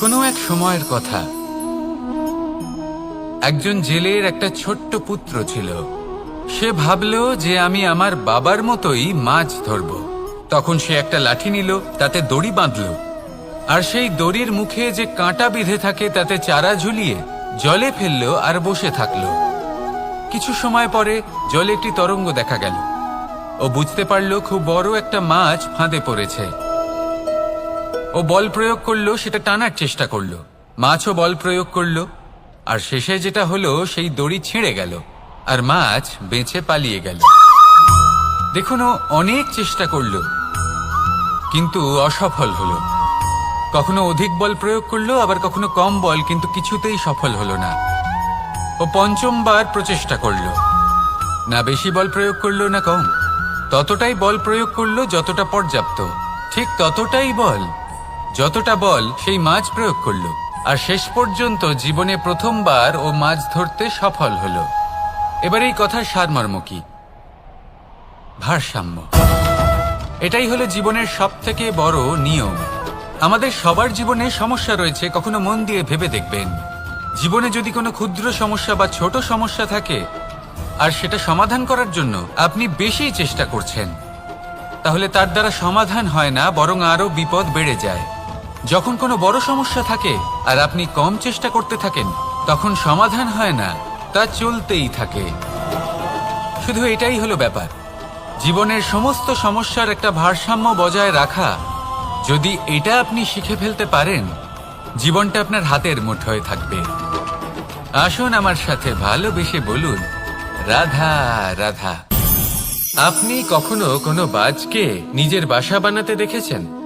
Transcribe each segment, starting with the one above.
কোনো এক সময়ের কথা। একজন জেলের একটা ছোট্ট পুত্র ছিল। সে ভাবল যে আমি আমার বাবার মতোই মাছ ধরব। তখন সে একটা লাঠি নিল, তাতে দড়ি বাঁধল। আর সেই দড়ির মুখে যে কাঁটা বিঁধে থাকে, তাতে চারা ঝুলিয়ে জলে ফেলল আর বসে থাকল। কিছু সময় পরে জলে একটি তরঙ্গ দেখা গেল। ও বুঝতে পারল খুব বড় একটা মাছ ফাঁদে পড়েছে। ও বল প্রয়োগ করল, সেটা টানার চেষ্টা করল। মাছও বল প্রয়োগ করল, আর শেষে যেটা হলো, সেই দড়ি ছিঁড়ে গেল, আর মাছ বেঁচে পালিয়ে গেল। দেখুন ও অনেক চেষ্টা করল, কিন্তু অসফল হলো। কখনো অধিক বল প্রয়োগ করল, আবার কখনো কম বল, কিন্তু কিছুতেই সফল হলো না। ও পঞ্চমবার প্রচেষ্টা করল। না বেশি বল প্রয়োগ করল না কম। ততটাই বল প্রয়োগ করল, যতটা পর্যাপ্ত। ঠিক ততটাই বল। যতটা বল সেই মাছ প্রয়োগ করল, আর শেষ পর্যন্ত জীবনে প্রথমবার ও মাছ ধরতে সফল হলো। এবার এই কথার সারমর্ম কি ভারসাম্য। এটাই হলো জীবনের সব থেকে বড় নিয়ম। আমাদের সবার জীবনে সমস্যা রয়েছে, কখনো মন দিয়ে ভেবে দেখবেন। জীবনে যদি কোনো ক্ষুদ্র সমস্যা বা ছোট সমস্যা থাকে, আর সেটা সমাধান করার জন্য আপনি বেশি চেষ্টা করছেন, তাহলে তার দ্বারা সমাধান হয় না, বরং আরও বিপদ বেড়ে যায়। যখন কোনো বড় সমস্যা থাকে আর আপনি কম চেষ্টা করতে থাকেন, তখন সমাধান হয় না, তা চলতেই থাকে। শুধু এটাই হলো ব্যাপার। জীবনের সমস্ত সমস্যার একটা ভারসাম্য বজায় রাখা, যদি এটা আপনি শিখে ফেলতে পারেন, জীবনটা আপনার হাতের মুঠোয় থাকবে। আসুন আমার সাথে ভালোবেসে বলুন, রাধা রাধা। আপনি কখনো কোনো বাজকে নিজের বাসা বানাতে দেখেছেন?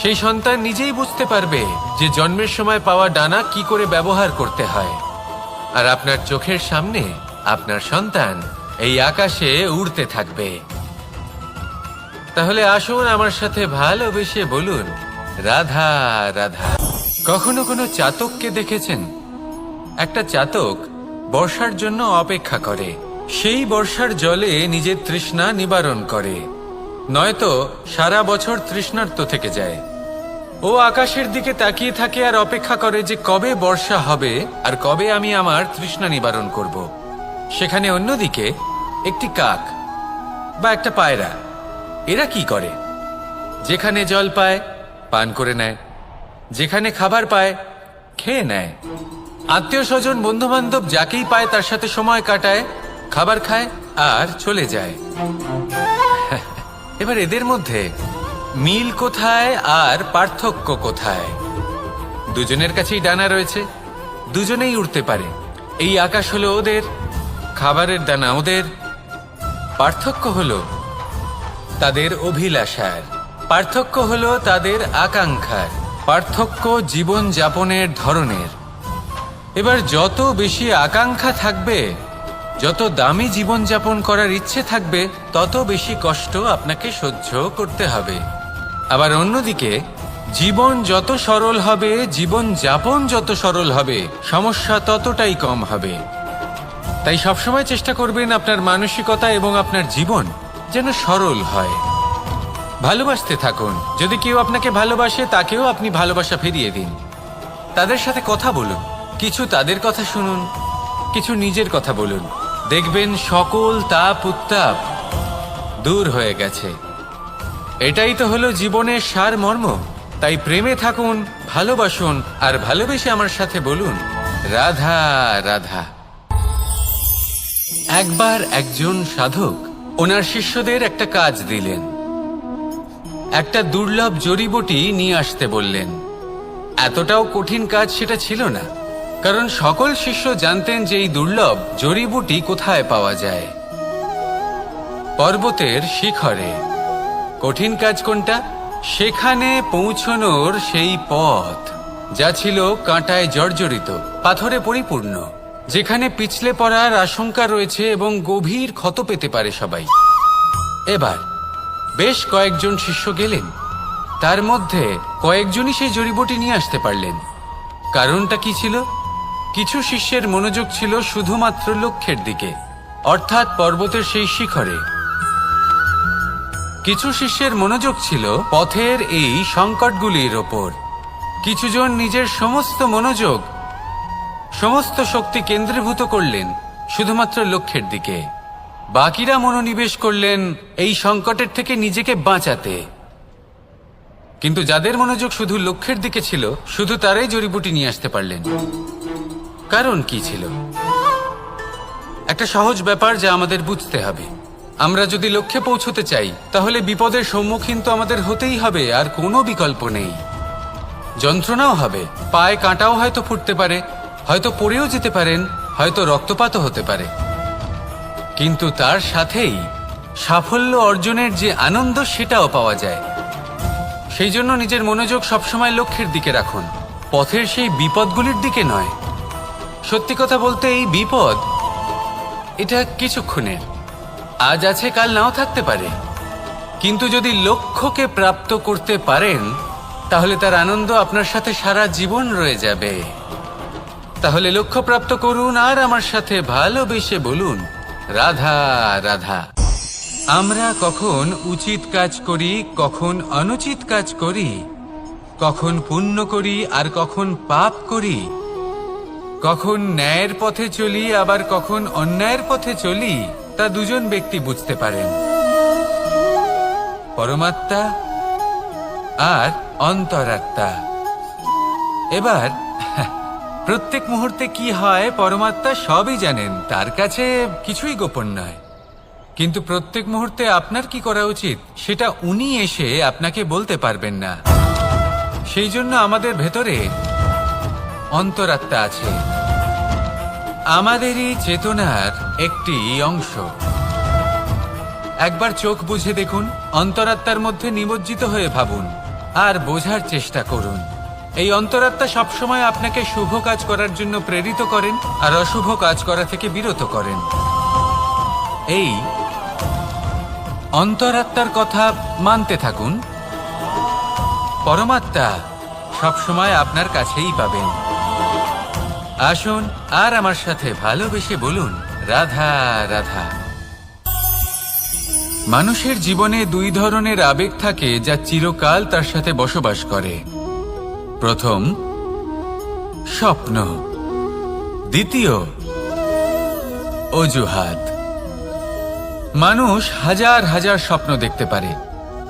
সেই সন্তান নিজেই বুঝতে পারবে যে জন্মের সময় পাওয়া ডানা কি করে ব্যবহার করতে হয়। আর আপনার চোখের সামনে আপনার সন্তান এই আকাশে উড়তে থাকবে। তাহলে আসুন আমার সাথে ভালোবেসে বলুন, রাধা রাধা, কখনো কোনো চাতককে দেখেছেন? একটা চাতক বর্ষার জন্য অপেক্ষা করে, সেই বর্ষার জলে নিজের তৃষ্ণা নিবারণ করে। নয়তো সারা বছর তৃষ্ণার্ত থেকে যায়। ও আকাশের দিকে তাকিয়ে থাকে আর অপেক্ষা করে যে কবে বর্ষা হবে আর কবে আমি আমার তৃষ্ণা নিবারণ করব। সেখানে অন্যদিকে একটি কাক বা একটা পায়রা, এরা কি করে? যেখানে জল পায়, পান করে নেয়। যেখানে খাবার পায়, খেয়ে নেয়। আত্মীয় স্বজন বন্ধু বান্ধব যাকেই পায় তার সাথে সময় কাটায়, খাবার খায় আর চলে যায়। এবার এদের মধ্যে মিল কোথায় আর পার্থক্য কোথায়? দুজনের কাছেই ডানা রয়েছে, দুজনেই উড়তে পারে। এই আকাশ হলো ওদের, খাবারের দানা ওদের। পার্থক্য হলো তাদের অভিলাষার। পার্থক্য হলো তাদের আকাঙ্ক্ষার। পার্থক্য জীবন যাপনের ধরনের। এবার যত বেশি আকাঙ্ক্ষা থাকবে যত দামি জীবনযাপন করার ইচ্ছে থাকবে, তত বেশি কষ্ট আপনাকে সহ্য করতে হবে। আবার অন্যদিকে, জীবন যত সরল হবে জীবন যাপন যত সরল হবে, সমস্যা ততটাই কম হবে। তাই সবসময় চেষ্টা করবেন আপনার মানসিকতা এবং আপনার জীবন যেন সরল হয়। ভালোবাসতে থাকুন। যদি কেউ আপনাকে ভালোবাসে, তাকেও আপনি ভালোবাসা ফিরিয়ে দিন। তাদের সাথে কথা বলুন। কিছু তাদের কথা শুনুন, কিছু নিজের কথা বলুন। দেখবেন সকল তাপ উত্তাপ দূর হয়ে গেছে। এটাই তো হলো জীবনের সার মর্ম তাই প্রেমে থাকুন, ভালোবাসুন, আর ভালোবেসে আমার সাথে বলুন, রাধা রাধা। একবার একজন সাধক ওনার শিষ্যদের একটা কাজ দিলেন। একটা দুর্লভ জড়িবটি নিয়ে আসতে বললেন। এতটাও কঠিন কাজ সেটা ছিল না। কারণ সকল শিষ্য জানতেন যে এই দুর্লভ জড়িবুটি কোথায় পাওয়া যায়। পর্বতের শিখরে। কঠিন কাজ কোনটা? সেখানে পৌঁছনোর সেই পথ, যা ছিল কাঁটায় জর্জরিত, পাথরে পরিপূর্ণ, যেখানে পিছলে পড়ার আশঙ্কা রয়েছে এবং গভীর ক্ষত পেতে পারে সবাই। এবার, বেশ কয়েকজন শিষ্য গেলেন। তার মধ্যে কয়েকজনই সেই জড়িবটি নিয়ে আসতে পারলেন। কারণটা কি ছিল? কিছু শিষ্যের মনোযোগ ছিল শুধুমাত্র লক্ষ্যের দিকে, অর্থাৎ পর্বতের সেই শিখরে। কিছু শিষ্যের মনোযোগ ছিল পথের এই সংকটগুলির ওপর। কিছুজন নিজের সমস্ত মনোযোগ, সমস্ত শক্তি কেন্দ্রীভূত করলেন শুধুমাত্র লক্ষ্যের দিকে। বাকিরা মনোনিবেশ করলেন এই সংকটের থেকে নিজেকে বাঁচাতে। কিন্তু যাদের মনোযোগ শুধু লক্ষ্যের দিকে ছিল, শুধু তারাই জড়িবুটি নিয়ে আসতে পারলেন। কারণ কি ছিল? একটা সহজ ব্যাপার যা আমাদের বুঝতে হবে। আমরা যদি লক্ষ্যে পৌঁছতে চাই, তাহলে বিপদের সম্মুখীন তো আমাদের হতেই হবে, আর কোনো বিকল্প নেই। যন্ত্রণাও হবে, পায়ে কাঁটাও হয়তো ফুটতে পারে, হয়তো পড়েও যেতে পারেন, হয়তো রক্তপাতও হতে পারে। কিন্তু তার সাথেই সাফল্য অর্জনের যে আনন্দ, সেটাও পাওয়া যায়। সেই জন্য নিজের মনোযোগ সবসময় লক্ষ্যের দিকে রাখুন। পথের সেই বিপদগুলির দিকে নয়। সত্যি কথা বলতে এই বিপদ, এটা কিছুক্ষণের। আজ আছে, কাল নাও থাকতে পারে। কিন্তু যদি লক্ষ্যকে প্রাপ্ত করতে পারেন, তাহলে তার আনন্দ আপনার সাথে সারা জীবন রয়ে যাবে। তাহলে লক্ষ্য প্রাপ্ত করুন আর আমার সাথে ভালোবেসে বলুন, রাধা রাধা। আমরা কখন উচিত কাজ করি, কখন অনুচিত কাজ করি, কখন পুণ্য করি আর কখন পাপ করি কখন ন্যায়ের পথে চলি, আবার কখন অন্যায়ের পথে চলি, তা দুজন ব্যক্তি বুঝতে পারেন। পরমাত্মা আর অন্তরাত্মা। এবার, প্রত্যেক মুহূর্তে কি হয়, পরমাত্মা সবই জানেন, তার কাছে কিছুই গোপন নয়। কিন্তু প্রত্যেক মুহূর্তে আপনার কি করা উচিত, সেটা উনি এসে আপনাকে বলতে পারবেন না। সেই জন্য আমাদের ভেতরে অন্তরাত্মা আছে। আমাদেরই চেতনার একটি অংশ। একবার চোখ বুঝে দেখুন, অন্তরাত্মার মধ্যে নিমজ্জিত হয়ে ভাবুন, আর বোঝার চেষ্টা করুন। এই অন্তরাত্মা সবসময় আপনাকে শুভ কাজ করার জন্য প্রেরিত করেন, আর অশুভ কাজ করা থেকে বিরত করেন। এই অন্তরাত্মার কথা মানতে থাকুন। পরমাত্মা সবসময় আপনার কাছেই পাবেন। আসুন আর আমার সাথে ভালোবেসে বলুন, রাধা রাধা। মানুষের জীবনে দুই ধরনের আবেগ থাকে যা চিরকাল তার সাথে বসবাস করে। প্রথম, স্বপ্ন। দ্বিতীয়, অজুহাত। মানুষ হাজার হাজার স্বপ্ন দেখতে পারে।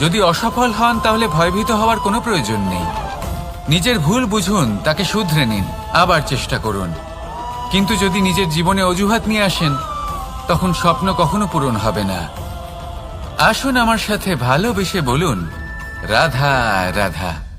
যদি অসফল হন, তাহলে ভয়ভীত হওয়ার কোনো প্রয়োজন নেই। নিজের ভুল বুঝুন, তাকে শুধরে নিন, আবার চেষ্টা করুন। কিন্তু যদি নিজের জীবনে অজুহাত নিয়ে আসেন, তখন স্বপ্ন কখনো পূরণ হবে না। আসুন আমার সাথে ভালোবেসে বলুন, রাধা রাধা।